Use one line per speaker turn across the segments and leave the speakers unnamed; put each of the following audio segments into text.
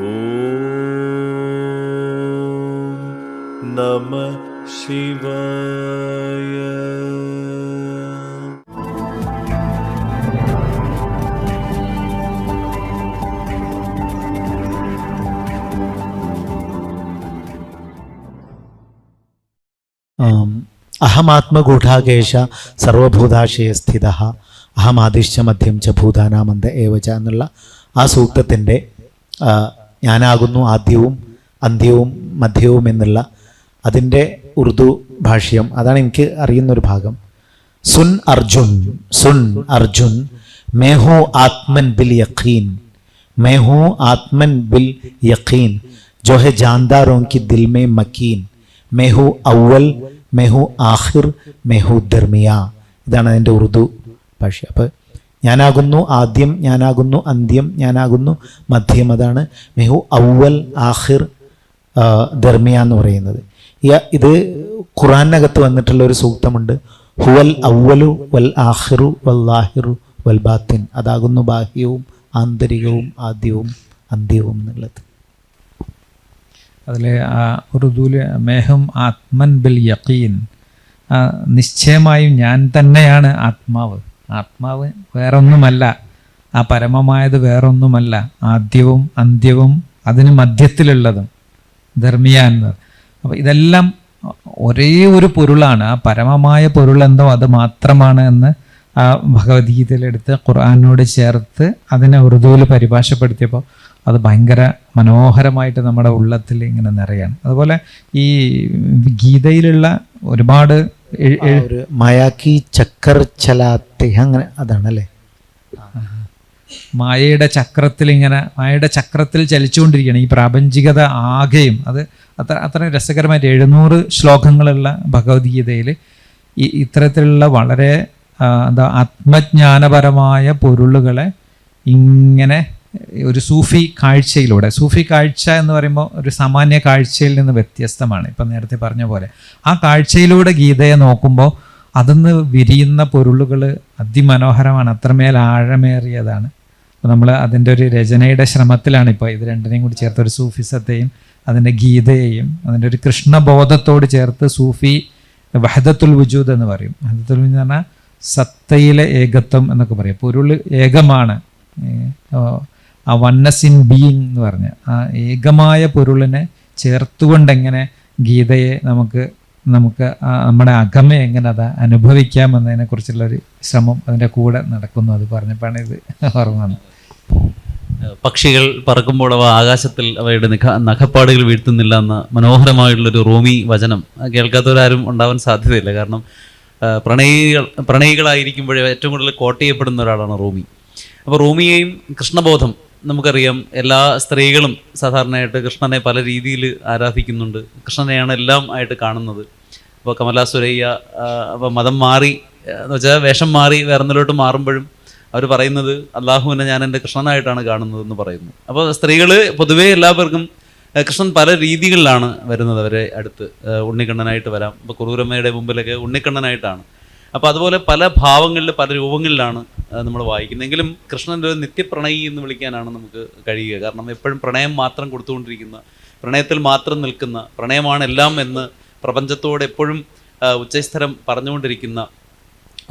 ஓம் நம
சிவாய അഹമാത്മഗൂഢാകേശ സർവഭൂതാശയസ്ഥിത അഹമാദിശ്ച മധ്യം ച ഭൂതാനാമന്ത ഏവച എന്നുള്ള ആ സൂക്തത്തിൻ്റെ ഞാനാകുന്നു ആദ്യവും അന്ത്യവും മധ്യവും എന്നുള്ള അതിൻ്റെ ഉറുദു ഭാഷ്യം അതാണ് എനിക്ക് അറിയുന്നൊരു ഭാഗം സുൻ അർജുൻ സുൻ അർജുൻ മേഹോ ആത്മൻ ബിൽ യഖീൻ मैं हूँ आत्मन बिल यकीन जो है जानदारों की दिल में मकीन मैं हूँ अव्वल मैं हूँ ആഖിർ मैं हूँ ദർമിയ ഇതാണ് അതിൻ്റെ ഉറുദു ഭാഷ അപ്പോൾ ഞാനാകുന്നു ആദ്യം ഞാനാകുന്നു അന്ത്യം ഞാനാകുന്നു മധ്യം. അതാണ് മെഹു അവൽ ആഹിർ ധർമ്മിയ എന്ന് പറയുന്നത്. ഇത് ഖുറാനകത്ത് വന്നിട്ടുള്ള ഒരു സൂക്തമുണ്ട്. ഹുവൽ അവലു വൽ ആഹിറു വൽ ലാഹിറു വൽ ബാത്തിൻ. അതാകുന്നു ബാഹ്യവും ആന്തരികവും ആദ്യവും അന്ത്യവും എന്നുള്ളത്.
അതിൽ ഉറുദുവിൽ മേഹം ആത്മൻ ബിൽ യക്കീൻ നിശ്ചയമായും ഞാൻ തന്നെയാണ് ആത്മാവ്. ആത്മാവ് വേറൊന്നുമല്ല. ആ പരമമായത് വേറൊന്നുമല്ല. ആദ്യവും അന്ത്യവും അതിന് മധ്യത്തിലുള്ളതും. ധർമ്മിയ എന്നത് അപ്പോൾ ഇതെല്ലാം ഒരേ ഒരു പൊരുളാണ്. ആ പരമമായ പൊരുൾ എന്തോ അത് മാത്രമാണ് എന്ന് ആ ഭഗവത്ഗീതയിലെടുത്ത് ഖുർആാനോട് ചേർത്ത് അതിനെ ഉറുദുവിൽ പരിഭാഷപ്പെടുത്തിയപ്പോൾ അത് ഭയങ്കര മനോഹരമായിട്ട് നമ്മുടെ ഉള്ളത്തിൽ ഇങ്ങനെ നിറയാണ്. അതുപോലെ ഈ ഗീതയിലുള്ള ഒരുപാട്
ഒരു മയാക്കി ചക്കർ ചലാത്തെ അങ്ങനെ അതാണല്ലേ?
മായയുടെ ചക്രത്തിൽ ഇങ്ങനെ മായയുടെ ചക്രത്തിൽ ചലിച്ചുകൊണ്ടിരിക്കുകയാണ്. ഈ പ്രാപഞ്ചികത ആകെയും അത് അത്ര അത്ര രസകരമായിട്ട് എഴുന്നൂറ് ശ്ലോകങ്ങളുള്ള ഭഗവത്ഗീതയിൽ ഈ ഇത്തരത്തിലുള്ള വളരെ എന്താ ആത്മജ്ഞാനപരമായ പൊരുളുകളെ ഇങ്ങനെ ഒരു സൂഫി കാഴ്ചയിലൂടെ സൂഫി കാഴ്ച എന്ന് പറയുമ്പോൾ ഒരു സാമാന്യ കാഴ്ചയിൽ നിന്ന് വ്യത്യസ്തമാണ്. ഇപ്പം നേരത്തെ പറഞ്ഞ പോലെ ആ കാഴ്ചയിലൂടെ ഗീതയെ നോക്കുമ്പോൾ അതിന്ന് വിരിയുന്ന പൊരുളുകൾ അതിമനോഹരമാണ് അത്രമേൽ ആഴമേറിയതാണ്. നമ്മൾ അതിന്റെ ഒരു രചനയുടെ ശ്രമത്തിലാണ് ഇപ്പോൾ ഇത് രണ്ടിനെയും കൂടി ചേർത്ത് ഒരു സൂഫിസത്തെയും അതിന്റെ ഗീതയെയും അതിന്റെ ഒരു കൃഷ്ണബോധത്തോട് ചേർത്ത് സൂഫി വഹദത്തുൽ വുജൂദ് എന്ന് പറയും. വഹദത്തുൽ എന്ന് പറഞ്ഞാൽ സത്തയിലെ ഏകത്വം എന്നൊക്കെ പറയും. പൊരുൾ ഏകമാണ്. ആ വണ്ണസ് ഇൻ ബീയിങ് എന്ന് പറഞ്ഞ ആ ഏകമായ പൊരുളിനെ ചേർത്തുകൊണ്ട് എങ്ങനെ ഗീതയെ നമുക്ക് നമുക്ക് നമ്മുടെ അകമെ എങ്ങനെ അത് അനുഭവിക്കാം എന്നതിനെ കുറിച്ചുള്ള ഒരു ശ്രമം അതിന്റെ കൂടെ നടക്കുന്നു അത് പറഞ്ഞപ്പോഴാണ് ഇത് ഓർമ്മ വന്നത്.
പക്ഷികൾ പറക്കുമ്പോൾ അവ ആകാശത്തിൽ അവയുടെ നിഖ നഖപ്പാടുകൾ വീഴ്ത്തുന്നില്ല എന്ന മനോഹരമായിട്ടുള്ളൊരു റോമി വചനം കേൾക്കാത്തവരാരും ഉണ്ടാവാൻ സാധ്യതയില്ല. കാരണം പ്രണയികൾ പ്രണയികളായിരിക്കുമ്പോഴേ ഏറ്റവും കൂടുതൽ കോട്ടയപ്പെടുന്ന ഒരാളാണ് റൂമി. അപ്പോൾ റൂമിയെയും കൃഷ്ണബോധം നമുക്കറിയാം എല്ലാ സ്ത്രീകളും സാധാരണയായിട്ട് കൃഷ്ണനെ പല രീതിയിൽ ആരാധിക്കുന്നുണ്ട്. കൃഷ്ണനെയാണ് എല്ലാം ആയിട്ട് കാണുന്നത്. അപ്പോൾ കമലാ സുരയ്യ അപ്പോൾ മതം മാറി എന്ന് വെച്ചാൽ വേഷം മാറി വേറെന്തിലോട്ട് മാറുമ്പോഴും അവർ പറയുന്നത് അള്ളാഹുവിനെ ഞാൻ എന്റെ കൃഷ്ണനായിട്ടാണ് കാണുന്നത് എന്ന് പറയുന്നു. അപ്പോൾ സ്ത്രീകൾ പൊതുവേ എല്ലാവർക്കും കൃഷ്ണൻ പല രീതികളിലാണ് വരുന്നത്. അവരെ അടുത്ത് ഉണ്ണിക്കണ്ണനായിട്ട് വരാം. ഇപ്പോൾ കുറൂരമ്മയുടെ മുമ്പിലൊക്കെ ഉണ്ണിക്കണ്ണനായിട്ടാണ് അപ്പോൾ അതുപോലെ പല ഭാവങ്ങളിൽ പല രൂപങ്ങളിലാണ് നമ്മൾ വായിക്കുന്നത്. എങ്കിലും കൃഷ്ണന്റെ ഒരു നിത്യപ്രണയി എന്ന് വിളിക്കാനാണ് നമുക്ക് കഴിയുക. കാരണം എപ്പോഴും പ്രണയം മാത്രം കൊടുത്തുകൊണ്ടിരിക്കുന്ന പ്രണയത്തിൽ മാത്രം നിൽക്കുന്ന പ്രണയമാണ് എല്ലാം എന്ന് പ്രപഞ്ചത്തോട് എപ്പോഴും ഉച്ചസ്ഥരം പറഞ്ഞുകൊണ്ടിരിക്കുന്ന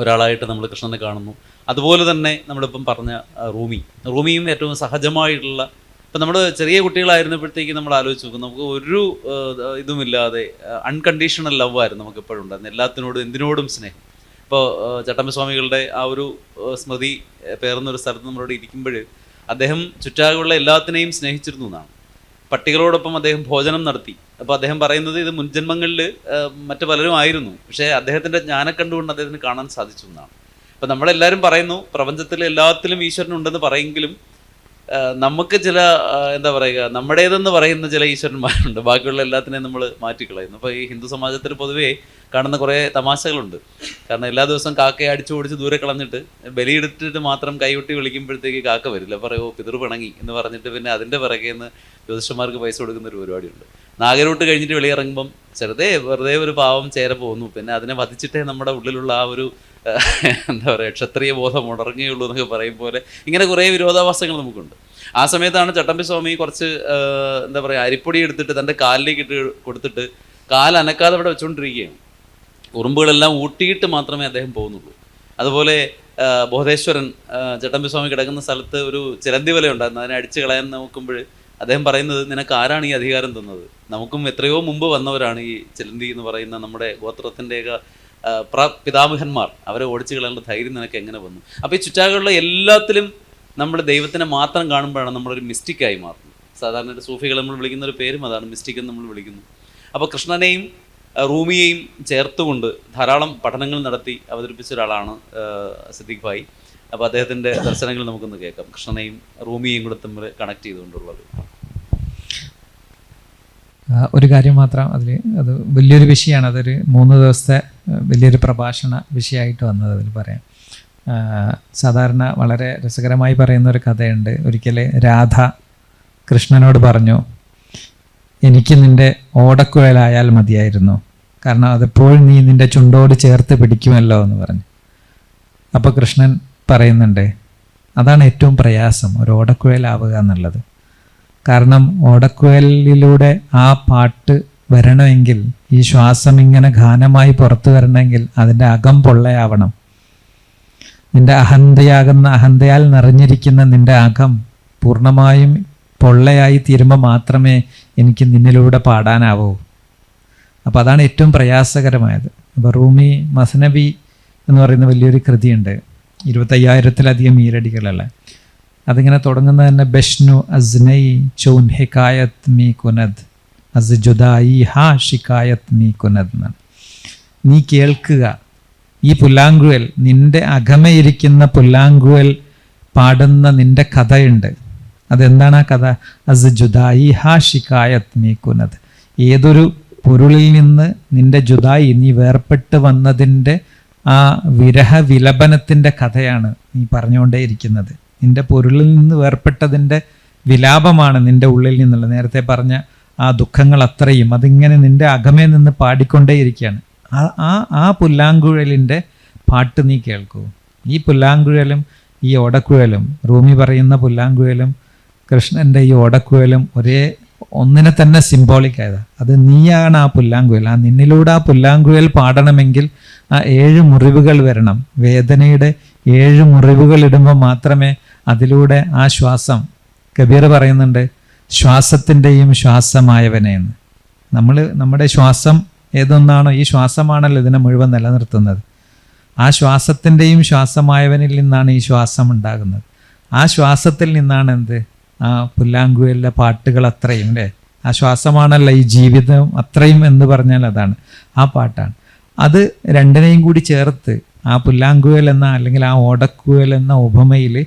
ഒരാളായിട്ട് നമ്മൾ കൃഷ്ണനെ കാണുന്നു. അതുപോലെ തന്നെ നമ്മളിപ്പം പറഞ്ഞ റൂമി. റൂമിയും ഏറ്റവും സഹജമായിട്ടുള്ള ഇപ്പം നമ്മൾ ചെറിയ കുട്ടികളായിരുന്നപ്പോഴത്തേക്ക് നമ്മൾ ആലോചിച്ച് നോക്കും. നമുക്ക് ഒരു ഇതുമില്ലാതെ അൺകണ്ടീഷണൽ ലവ് ആയിരുന്നു നമുക്ക് എപ്പോഴും ഉണ്ടായിരുന്നു എല്ലാത്തിനോടും എന്തിനോടും സ്നേഹം. ഇപ്പോൾ ചട്ടമ്പസ്വാമികളുടെ ആ ഒരു സ്മൃതി പേർന്നൊരു സ്ഥലത്ത് നമ്മളോട് ഇരിക്കുമ്പോൾ അദ്ദേഹം ചുറ്റാകുള്ള എല്ലാത്തിനെയും സ്നേഹിച്ചിരുന്നു എന്നാണ്. പട്ടികളോടൊപ്പം അദ്ദേഹം ഭോജനം നടത്തി. അപ്പോൾ അദ്ദേഹം പറയുന്നത് ഇത് മുൻജന്മങ്ങളിൽ മറ്റു പലരും ആയിരുന്നു. പക്ഷേ അദ്ദേഹത്തിന്റെ ജ്ഞാനം കണ്ടുകൊണ്ട് അദ്ദേഹത്തിന് കാണാൻ സാധിച്ചു എന്നാണ്. അപ്പം നമ്മളെല്ലാവരും പറയുന്നു പ്രപഞ്ചത്തിൽ എല്ലാത്തിലും ഈശ്വരനുണ്ടെന്ന് പറയെങ്കിലും നമുക്ക് ചില എന്താ പറയുക നമ്മുടേതെന്ന് പറയുന്ന ചില ഈശ്വരന്മാരുണ്ട്. ബാക്കിയുള്ള എല്ലാത്തിനെയും നമ്മൾ മാറ്റിക്കളയുന്നു. അപ്പോൾ ഈ ഹിന്ദു സമാജത്തിൽ പൊതുവേ കാണുന്ന കുറേ തമാശകളുണ്ട്. കാരണം എല്ലാ ദിവസവും കാക്കയെ അടിച്ചു ഓടിച്ച് ദൂരെ കളഞ്ഞിട്ട് ബലിയെടുത്തിട്ട് മാത്രം കൈകൊട്ടി വിളിക്കുമ്പോഴത്തേക്ക് കാക്ക വരില്ല. പറയുമോ പിതൃ പിണങ്ങി എന്ന് പറഞ്ഞിട്ട് പിന്നെ അതിന്റെ പിറകെ നിന്ന് ജ്യോതിഷന്മാർക്ക് പൈസ കൊടുക്കുന്ന ഒരു പരിപാടിയുണ്ട്. നാഗരോട്ട് കഴിഞ്ഞിട്ട് വെളിയിറങ്ങുമ്പം ചെറുതേ വെറുതെ ഒരു പാവം ചേര പോകുന്നു. പിന്നെ അതിനെ വധിച്ചിട്ടേ നമ്മുടെ ഉള്ളിലുള്ള ആ ഒരു എന്താ പറയുക ക്ഷത്രിയ ബോധം ഉണർങ്ങുകയുള്ളൂ എന്നൊക്കെ പറയും പോലെ ഇങ്ങനെ കുറേ വിരോധാഭാസങ്ങൾ നമുക്കുണ്ട്. ആ സമയത്താണ് ചട്ടമ്പി സ്വാമി കുറച്ച് എന്താ പറയുക അരിപ്പൊടി എടുത്തിട്ട് തന്റെ കാലിലേക്ക് ഇട്ട് കൊടുത്തിട്ട് കാൽ അനക്കാതെ അവിടെ വെച്ചുകൊണ്ടിരിക്കുകയാണ് ഉറുമ്പുകളെല്ലാം ഊട്ടിയിട്ട് മാത്രമേ അദ്ദേഹം പോകുന്നുള്ളൂ. അതുപോലെ ബോധേശ്വരൻ ചട്ടമ്പി സ്വാമി കിടക്കുന്ന സ്ഥലത്ത് ഒരു ചിലന്തി വല ഉണ്ടായിരുന്നു. അതിനെ അടിച്ചു കളയാൻ നോക്കുമ്പോൾ അദ്ദേഹം പറയുന്നത് നിനക്ക് ആരാണ് ഈ അധികാരം തന്നത്? നമുക്കും എത്രയോ മുമ്പ് വന്നവരാണ് ഈ ചിലന്തി എന്ന് പറയുന്ന നമ്മുടെ ഗോത്രത്തിന്റെയൊക്കെ പിതാമഹന്മാർ അവരെ ഓടിച്ചു കളയാനുള്ള ധൈര്യം നിനക്ക് എങ്ങനെ വന്നു? അപ്പോൾ ഈ ചുറ്റാകളുള്ള എല്ലാത്തിലും നമ്മൾ ദൈവത്തിനെ മാത്രം കാണുമ്പോഴാണ് നമ്മളൊരു മിസ്റ്റിക്കായി മാറുന്നത്. സാധാരണ ഒരു സൂഫികൾ നമ്മൾ വിളിക്കുന്ന ഒരു പേരും അതാണ് മിസ്റ്റിക് എന്ന് നമ്മൾ വിളിക്കുന്നു. അപ്പോൾ കൃഷ്ണനെയും റൂമിയെയും ചേർത്തുകൊണ്ട് ധാരാളം പഠനങ്ങൾ നടത്തി അവതരിപ്പിച്ച ഒരാളാണ് സിദ്ദിഖ് ഭായി. അപ്പോൾ അദ്ദേഹത്തിന്റെ ദർശനങ്ങൾ നമുക്കൊന്ന് കേൾക്കാം. കൃഷ്ണനെയും റൂമിയെയും കൂടെ തമ്മിൽ കണക്ട് ചെയ്തുകൊണ്ടുള്ളത്.
ഒരു കാര്യം മാത്രം അതിൽ അത് വലിയൊരു വിഷയമാണ്. അതൊരു മൂന്ന് ദിവസത്തെ വലിയൊരു പ്രഭാഷണ വിഷയമായിട്ട് വന്നത് അതിൽ പറയാം. സാധാരണ വളരെ രസകരമായി പറയുന്ന ഒരു കഥയുണ്ട്. ഒരിക്കൽ രാധ കൃഷ്ണനോട് പറഞ്ഞു എനിക്ക് നിന്റെ ഓടക്കുഴലായാൽ മതിയായിരുന്നു. കാരണം അതെപ്പോഴും നീ നിന്റെ ചുണ്ടോട് ചേർത്ത് പിടിക്കുമല്ലോ എന്ന് പറഞ്ഞു. അപ്പോൾ കൃഷ്ണൻ പറയുന്നുണ്ട് അതാണ് ഏറ്റവും പ്രയാസം ഒരു ഓടക്കുഴലാവുക എന്നുള്ളത്. കാരണം ഓടക്കുഴലിലൂടെ ആ പാട്ട് വരണമെങ്കിൽ ഈ ശ്വാസം ഇങ്ങനെ ഗാനമായി പുറത്തു വരണമെങ്കിൽ അതിന്റെ അകം പൊള്ളയാവണം. നിന്റെ അഹന്തയാകുന്ന അഹന്തയാൽ നിറഞ്ഞിരിക്കുന്ന നിന്റെ അകം പൂർണമായും പൊള്ളയായി തീരുമ്പോൾ മാത്രമേ എനിക്ക് നിന്നിലൂടെ പാടാനാവൂ. അപ്പോൾ അതാണ് ഏറ്റവും പ്രയാസകരമായത്. അപ്പോൾ റൂമി മസനബി എന്ന് പറയുന്ന വലിയൊരു കൃതിയുണ്ട്. ഇരുപത്തയ്യായിരത്തിലധികം ഈരടികളുള്ള. അതിങ്ങനെ തുടങ്ങുന്നത് തന്നെ ബഷ്നു അസ്നൈ ചൗൻ ഹിക്കായത്ത് മീ കുനദ്. അസ് ജുദായി ഹാ ഷിക്കായത്ത് മീ കുനദ് നീ കേൾക്കുക ഈ പുല്ലാങ്കുഴൽ നിന്റെ അകമയിരിക്കുന്ന പുല്ലാങ്കുഴൽ പാടുന്ന നിന്റെ കഥയുണ്ട്. അതെന്താണ് ആ കഥ? അസ് ജുദായി ഹാ ഷിക്കായത്ത് മീ കുനദ്. ഏതൊരു പൊരുളിൽ നിന്ന് നിന്റെ ജുദായി നീ വേർപെട്ട് വന്നതിന്റെ ആ വിരഹ വിലപനത്തിന്റെ കഥയാണ് നീ പറഞ്ഞുകൊണ്ടേയിരിക്കുന്നത്. നിന്റെ പൊരുളിൽ നിന്ന് വേർപെട്ടതിന്റെ വിലാപമാണ് നിന്റെ ഉള്ളിൽ നിന്നുള്ള. നേരത്തെ പറഞ്ഞ ആ ദുഃഖങ്ങൾ അത്രയും. അതിങ്ങനെ നിന്റെ അകമേ നിന്ന് പാടിക്കൊണ്ടേയിരിക്കുകയാണ്. ആ ആ ആ പുല്ലാങ്കുഴലിന്റെ പാട്ട് നീ കേൾക്കൂ. ഈ പുല്ലാങ്കുഴലും ഈ ഓടക്കുഴലും റൂമി പറയുന്ന പുല്ലാങ്കുഴലും കൃഷ്ണന്റെ ഈ ഓടക്കുഴലും ഒരേ ഒന്നിനെ തന്നെ സിംബോളിക് ആയതാ. അത് നീയാണ് ആ പുല്ലാങ്കുഴൽ. ആ നിന്നിലൂടെ ആ പുല്ലാങ്കുഴൽ പാടണമെങ്കിൽ ആ ഏഴ് മുറിവുകൾ വരണം. വേദനയുടെ ഏഴ് മുറിവുകൾ ഇടുമ്പോൾ മാത്രമേ അതിലൂടെ ആ ശ്വാസം കബീർ പറയുന്നുണ്ട് ശ്വാസത്തിന്റെയും ശ്വാസമായവനെ എന്ന് നമ്മൾ നമ്മുടെ ശ്വാസം ഏതൊന്നാണോ ഈ ശ്വാസമാണല്ലോ ഇതിനെ മുഴുവൻ നിലനിർത്തുന്നത്. ആ ശ്വാസത്തിന്റെയും ശ്വാസമായവനിൽ നിന്നാണ് ഈ ശ്വാസം ഉണ്ടാകുന്നത്. ആ ശ്വാസത്തിൽ നിന്നാണ് എന്ത്? ആ പുല്ലാങ്കുഴലിലെ പാട്ടുകൾ അത്രയും അല്ലേ? ആ ശ്വാസമാണല്ലോ ഈ ജീവിതം അത്രയും എന്ന് പറഞ്ഞാൽ അതാണ്. ആ പാട്ടാണ്. അത് രണ്ടിനെയും കൂടി ചേർത്ത് ആ പുല്ലാങ്കുവൽ എന്ന അല്ലെങ്കിൽ ആ ഓടക്കുഴൽ എന്ന ഉപമയിൽ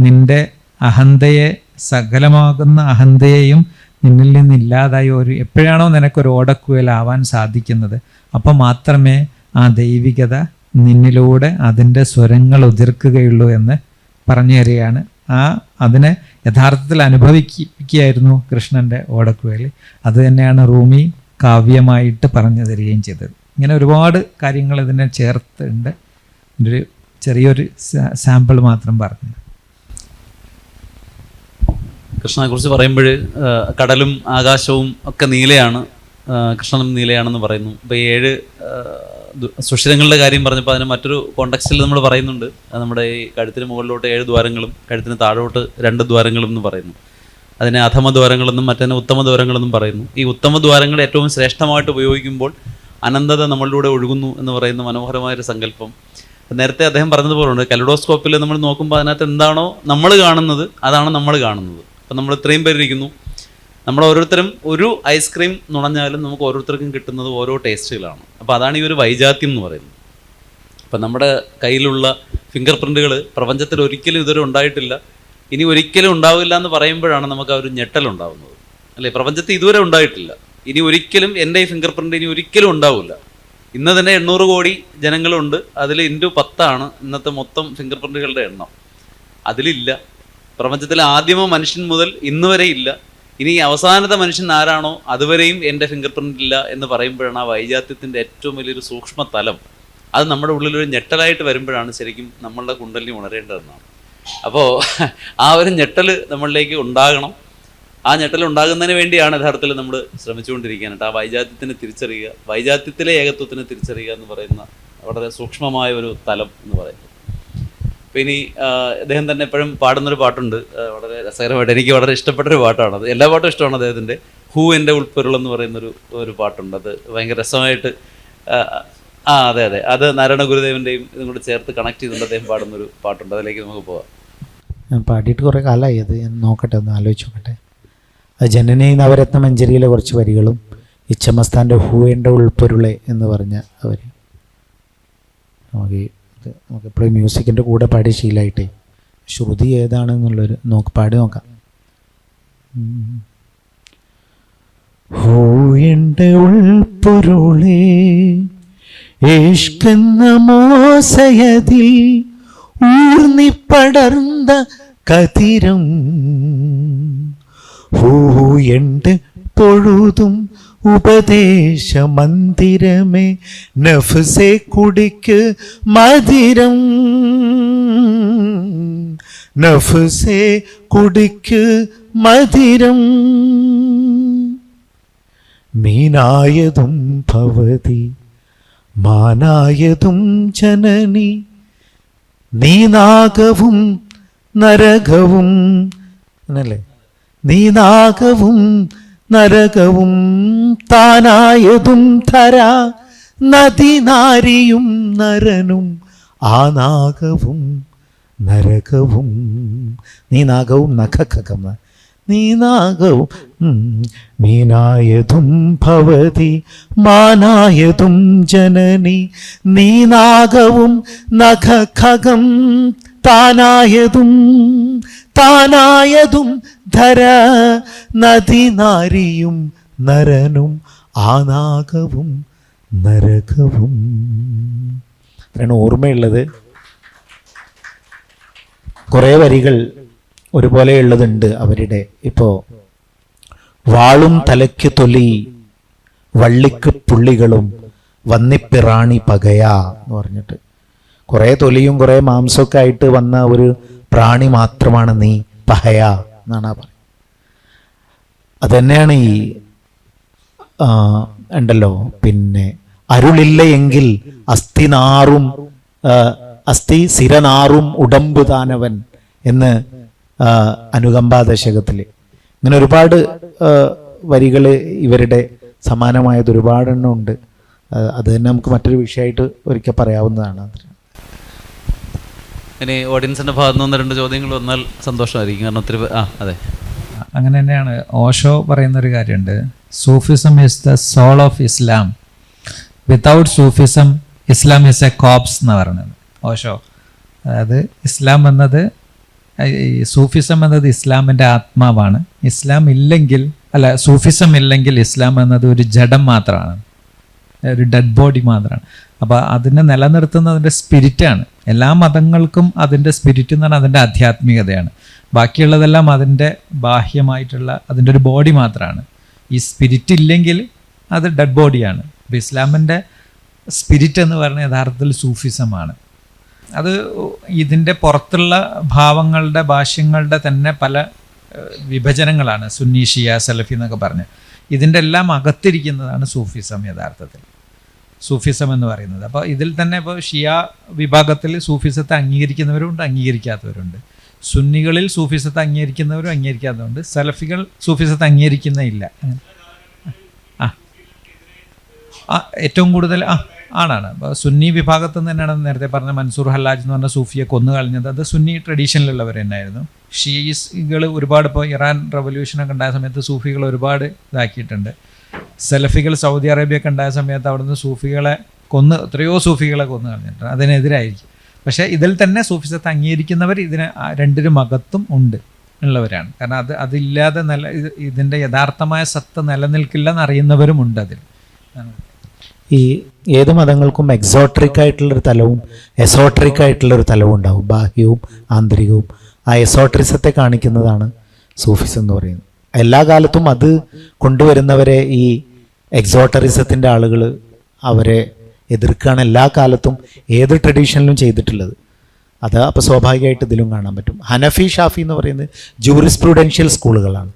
നിന്റെ അഹന്തയെ സകലമാകുന്ന അഹന്തയെയും നിന്നിൽ നിന്നില്ലാതായി ഒരു എപ്പോഴാണോ നിനക്കൊരു ഓടക്കുവലാവാൻ സാധിക്കുന്നത്. അപ്പോൾ മാത്രമേ ആ ദൈവികത നിന്നിലൂടെ അതിന്റെ സ്വരങ്ങൾ ഉതിർക്കുകയുള്ളൂ എന്ന് പറഞ്ഞു തരികയാണ്. ആ അതിനെ യഥാർത്ഥത്തിൽ അനുഭവിക്കുകയായിരുന്നു കൃഷ്ണന്റെ ഓടക്കുഴൽ അത് തന്നെയാണ് റൂമി കാവ്യമായിട്ട് പറഞ്ഞു തരികയും ചെയ്തത്. ഇങ്ങനെ ഒരുപാട് കാര്യങ്ങൾ ഇതിനെ ചേർത്തുണ്ട് ഒരു ചെറിയൊരു സാമ്പിൾ മാത്രം പറഞ്ഞു.
കൃഷ്ണനെ കുറിച്ച് പറയുമ്പോൾ കടലും ആകാശവും ഒക്കെ നീലയാണ് കൃഷ്ണനും നീലയാണെന്ന് പറയുന്നു. ഇപ്പോൾ ഏഴ് സുഷിരങ്ങളുടെ കാര്യം പറഞ്ഞപ്പോൾ അതിന് മറ്റൊരു കോണ്ടക്സ്റ്റിൽ നമ്മൾ പറയുന്നുണ്ട്. നമ്മുടെ ഈ കഴുത്തിന് മുകളിലോട്ട് ഏഴ് ദ്വാരങ്ങളും കഴുത്തിന് താഴോട്ട് രണ്ട് ദ്വാരങ്ങളും എന്ന് പറയുന്നു. അതിനെ അധമ ദ്വാരങ്ങളെന്നും മറ്റതിനെ ഉത്തമ ദ്വാരങ്ങളെന്നും പറയുന്നു. ഈ ഉത്തമ ദ്വാരങ്ങൾ ഏറ്റവും ശ്രേഷ്ഠമായിട്ട് ഉപയോഗിക്കുമ്പോൾ അനന്തത നമ്മളിലൂടെ ഒഴുകുന്നു എന്ന് പറയുന്ന മനോഹരമായൊരു സങ്കല്പം. നേരത്തെ അദ്ദേഹം പറഞ്ഞതുപോലുണ്ട് കലഡോസ്കോപ്പിൽ നമ്മൾ നോക്കുമ്പോൾ അതിനകത്ത് എന്താണോ നമ്മൾ കാണുന്നത് അതാണ് നമ്മൾ കാണുന്നത്. അപ്പം നമ്മൾ ഇത്രയും പേരിരിക്കുന്നു നമ്മൾ ഓരോരുത്തരും ഒരു ഐസ്ക്രീം നുണഞ്ഞാലും നമുക്ക് ഓരോരുത്തർക്കും കിട്ടുന്നത് ഓരോ ടേസ്റ്റുകളാണ്. അപ്പോൾ അതാണ് ഈ ഒരു വൈജാത്യം എന്ന് പറയുന്നത്. അപ്പം നമ്മുടെ കയ്യിലുള്ള ഫിംഗർ പ്രിന്റുകൾ പ്രപഞ്ചത്തിൽ ഒരിക്കലും ഇതുവരെ ഉണ്ടായിട്ടില്ല. ഇനി ഒരിക്കലും ഉണ്ടാവില്ല എന്ന് പറയുമ്പോഴാണ് നമുക്ക് ആ ഒരു ഞെട്ടലുണ്ടാവുന്നത് അല്ലേ? പ്രപഞ്ചത്തിൽ ഇതുവരെ ഉണ്ടായിട്ടില്ല. ഇനി ഒരിക്കലും എന്റെ ഈ ഫിംഗർ പ്രിന്റ് ഇനി ഒരിക്കലും ഉണ്ടാവില്ല. ഇന്ന് തന്നെ എണ്ണൂറ് കോടി ജനങ്ങളുണ്ട്. അതിൽ ഇന്റു പത്താണ് ഇന്നത്തെ മൊത്തം ഫിംഗർ പ്രിന്റുകളുടെ എണ്ണം. അതിലില്ല. പ്രപഞ്ചത്തിൽ ആദ്യമ മനുഷ്യൻ മുതൽ ഇന്ന് വരെ ഇല്ല. ഇനി അവസാനത്തെ മനുഷ്യൻ ആരാണോ അതുവരെയും എന്റെ ഫിംഗർ പ്രിന്റ് ഇല്ല എന്ന് പറയുമ്പോഴാണ് ആ വൈജാത്യത്തിന്റെ ഏറ്റവും വലിയൊരു സൂക്ഷ്മ തലം അത് നമ്മുടെ ഉള്ളിലൊരു ഞെട്ടലായിട്ട് വരുമ്പോഴാണ് ശരിക്കും നമ്മളുടെ കുണ്ടലിനി ഉണരേണ്ടതെന്നാണ്. അപ്പോൾ ആ ഒരു ഞെട്ടൽ നമ്മളിലേക്ക് ഉണ്ടാകണം. ആ ഞെട്ടൽ ഉണ്ടാകുന്നതിന് വേണ്ടിയാണ് യഥാർത്ഥത്തിൽ നമ്മൾ ശ്രമിച്ചുകൊണ്ടിരിക്കാനായിട്ട് ആ വൈജാത്യത്തിനെ തിരിച്ചറിയുക വൈജാത്യത്തിലെ ഏകത്വത്തിനെ തിരിച്ചറിയുക എന്ന് പറയുന്ന വളരെ സൂക്ഷ്മമായ ഒരു തലം എന്ന് പറയുന്നത്. അപ്പം ഇനി അദ്ദേഹം തന്നെ എപ്പോഴും പാടുന്നൊരു പാട്ടുണ്ട്. വളരെ രസകരമായിട്ട് എനിക്ക് വളരെ ഇഷ്ടപ്പെട്ടൊരു പാട്ടാണ് അത്. എല്ലാ പാട്ടും ഇഷ്ടമാണ് അദ്ദേഹത്തിന്റെ ഹൂ എന്റെ ഉൾപ്പെരുൾ എന്ന് പറയുന്നൊരു ഒരു പാട്ടുണ്ട്. അത് ഭയങ്കര രസമായിട്ട് ആ, അതെ അതെ. അത് നാരായണ ഗുരുദേവന്റെയും ഇതും കൂടെ ചേർത്ത് കണക്ട് ചെയ്തുകൊണ്ട് അദ്ദേഹം പാടുന്നൊരു പാട്ടുണ്ട്. അതിലേക്ക് നമുക്ക്
ഞാൻ പാടിയിട്ട് കുറേ കാലമായി അത്. നോക്കട്ടെ ഒന്ന് ആലോചിച്ച് നോക്കട്ടെ. ജനനി നവരത്ന മഞ്ചരിയിലെ കുറച്ച് വരികളും ഇച്ചമസ്താന്റെ ഹൂവേണ്ട ഉൾപ്പൊരുളെ എന്ന് പറഞ്ഞ അവർ. നമുക്ക് നമുക്കെപ്പോഴും മ്യൂസിക്കിന്റെ കൂടെ പാടി ശീലമായിട്ടേ. ശ്രുതി ഏതാണെന്നുള്ളൊരു നോക്ക് പാടി നോക്കാം. ഹൂയന്റെ ഉൾപ്പൊരുളേ ഏഷ്കെന്ന ഊർന്നിപ്പടർന്ന കതിരം ഹൂയണ്ട് പൊഴുതും ഉപദേശ മന്ദിരമേ നഫ്സെ കുടിക്ക് മധുരം. നഫ്സെ കുടിക്ക് മധുരം. മീനായതും ഭവതി മാനായതും ജനനി നീനാകവും നരകവും. എന്നല്ലേ നീനാഗവും നരകവും താനായതും ധര. നദിനാരിയും നരനും ആ നാഗവും നരകവും നീനാഗവും നഖഖകം നീനാഗവും ഉം. മീനായതും ഭവതി മാനായതും ജനനി. നീനാഗവും നഖഖകം താനായതും താനായതും ധര. നദി നാരിയും നരനും ആനാകവും നരകവും. അത്രയാണ് ഓർമ്മയുള്ളത്. കുറേ വരികൾ ഒരുപോലെയുള്ളതുണ്ട് അവരുടെ. ഇപ്പോ വാളും തലയ്ക്ക് തൊലി വള്ളിക്ക് പുള്ളികളും വന്നിപ്പിറാണി പകയാ എന്ന് പറഞ്ഞിട്ട്. കുറേ തൊലിയും കുറേ മാംസമൊക്കെ ആയിട്ട് വന്ന ഒരു പ്രാണി മാത്രമാണ് നീ പഹയ എന്നാണ് ആ പറയുന്നത്. അതന്നെയാണ് ഈ ഉണ്ടല്ലോ പിന്നെ അരുളില്ല എങ്കിൽ അസ്ഥി നാറും ആ, അസ്ഥി സിരനാറും ഉടമ്പുതാനവൻ എന്ന് ആ, അനുകമ്പാ ദശകത്തിൽ. ഇങ്ങനെ ഒരുപാട് വരികൾ ഇവരുടെ സമാനമായത് ഒരുപാടെണ്ണം ഉണ്ട് അത് തന്നെ നമുക്ക് മറ്റൊരു വിഷയമായിട്ട് ഒരിക്കൽ പറയാവുന്നതാണ്
ഇനി ഓഡിയൻസിന്റെ ഭാഗത്ത് നിന്ന് രണ്ട് ചോദ്യങ്ങൾ വന്നാൽ സന്തോഷമായിരിക്കും. കാരണം ഒത്തിരി ആ അതെ.
അങ്ങനെ തന്നെയാണ്. ഓഷോ പറയുന്ന ഒരു കാര്യമുണ്ട്. Sufism is the soul of Islam without Sufism Islam is a corpse എന്ന് പറയുന്നത്. ഓഷോ. അതായത് ഇസ്ലാം എന്നത് സൂഫിസം എന്നത് ഇസ്ലാമിന്റെ ആത്മാവാണ്. ഇസ്ലാം ഇല്ലെങ്കിൽ അല്ല സൂഫിസം ഇല്ലെങ്കിൽ ഇസ്ലാം എന്നത് ഒരു ജഡം മാത്രമാണ്. ഒരു ഡെഡ് ബോഡി മാത്രമാണ്. അപ്പോൾ അതിനെ നിലനിർത്തുന്നതിന്റെ സ്പിരിറ്റാണ്. എല്ലാ മതങ്ങൾക്കും അതിന്റെ സ്പിരിറ്റ് എന്ന് പറഞ്ഞാൽ അതിന്റെ ആധ്യാത്മികതയാണ്. ബാക്കിയുള്ളതെല്ലാം അതിന്റെ ബാഹ്യമായിട്ടുള്ള അതിന്റെ ഒരു ബോഡി മാത്രമാണ്. ഈ സ്പിരിറ്റ് ഇല്ലെങ്കിൽ അത് ഡെഡ് ബോഡിയാണ്. അപ്പോൾ ഇസ്ലാമിന്റെ സ്പിരിറ്റ് എന്ന് പറഞ്ഞാൽ യഥാർത്ഥത്തിൽ സൂഫിസമാണ്. അത് ഇതിന്റെ പുറത്തുള്ള ഭാവങ്ങളുടെ ഭാഷ്യങ്ങളുടെ തന്നെ പല വിഭജനങ്ങളാണ് സുന്നി ഷിയ സലഫി എന്നൊക്കെ പറഞ്ഞ്. ഇതിന്റെ എല്ലാം അകത്തിരിക്കുന്നതാണ് സൂഫിസം യഥാർത്ഥത്തിൽ. സൂഫിസം എന്ന് പറയുന്നത്. അപ്പോൾ ഇതിൽ തന്നെ ഇപ്പോൾ ഷിയ വിഭാഗത്തിൽ സൂഫിസത്തെ അംഗീകരിക്കുന്നവരുണ്ട് അംഗീകരിക്കാത്തവരുണ്ട്. സുന്നികളിൽ സൂഫിസത്തെ അംഗീകരിക്കുന്നവരും അംഗീകരിക്കാത്തവരുണ്ട്. സലഫികൾ സൂഫിസത്തെ അംഗീകരിക്കുന്നേ ഇല്ല. ആ ഏറ്റവും കൂടുതൽ ആ. ആണാണ്. സുന്നി വിഭാഗത്തിൽ നിന്ന് തന്നെയാണ് നേരത്തെ പറഞ്ഞ മൻസൂർ ഹല്ലാജ് എന്ന് പറഞ്ഞ സൂഫിയെ കൊന്നു കളഞ്ഞത് അത് സുന്നി ട്രഡീഷനിലുള്ളവർ തന്നെയായിരുന്നു. ഷീസുകൾ ഒരുപാട് ഇപ്പോൾ ഇറാൻ റവല്യൂഷനൊക്കെ ഉണ്ടായ സമയത്ത് സൂഫികൾ ഒരുപാട് ഇതാക്കിയിട്ടുണ്ട്. സെലഫികൾ സൗദി അറേബ്യയൊക്കെ ഉണ്ടായ സമയത്ത് അവിടുന്ന് സൂഫികളെ കൊന്ന് എത്രയോ സൂഫികളെ കൊന്നു കളഞ്ഞിട്ടുണ്ട് അതിനെതിരായിരിക്കും. പക്ഷേ ഇതിൽ തന്നെ സൂഫിസത്തെ അംഗീകരിക്കുന്നവർ ഇതിന് രണ്ടിനും അകത്തും ഉണ്ട് ഉള്ളവരാണ്. കാരണം അത് അതില്ലാതെ നില ഇത് ഇതിന്റെ യഥാർത്ഥമായ സത്ത നിലനിൽക്കില്ല അറിയുന്നവരും ഉണ്ട് അതിൽ.
ഈ ഏത് മതങ്ങൾക്കും എക്സോട്രിക് ആയിട്ടുള്ളൊരു തലവും എസോട്രിക് ആയിട്ടുള്ളൊരു തലവും ഉണ്ടാവും. ബാഹ്യവും ആന്തരികവും. ആ എസോട്രിസത്തെ കാണിക്കുന്നതാണ് സൂഫിസം എന്ന് പറയുന്നത്. എല്ലാ കാലത്തും അത് കൊണ്ടുവരുന്നവരെ ഈ എക്സോട്ടറിസത്തിന്റെ ആളുകൾ അവരെ എതിർക്കുകയാണ് എല്ലാ കാലത്തും ഏത് ട്രഡീഷനിലും ചെയ്തിട്ടുള്ളത്. അത് അപ്പോൾ സ്വാഭാവികമായിട്ട് ഇതിലും കാണാൻ പറ്റും. ഹനഫി ഷാഫി എന്ന് പറയുന്നത് ജൂറിസ്പ്രുഡൻഷ്യൽ സ്കൂളുകളാണ്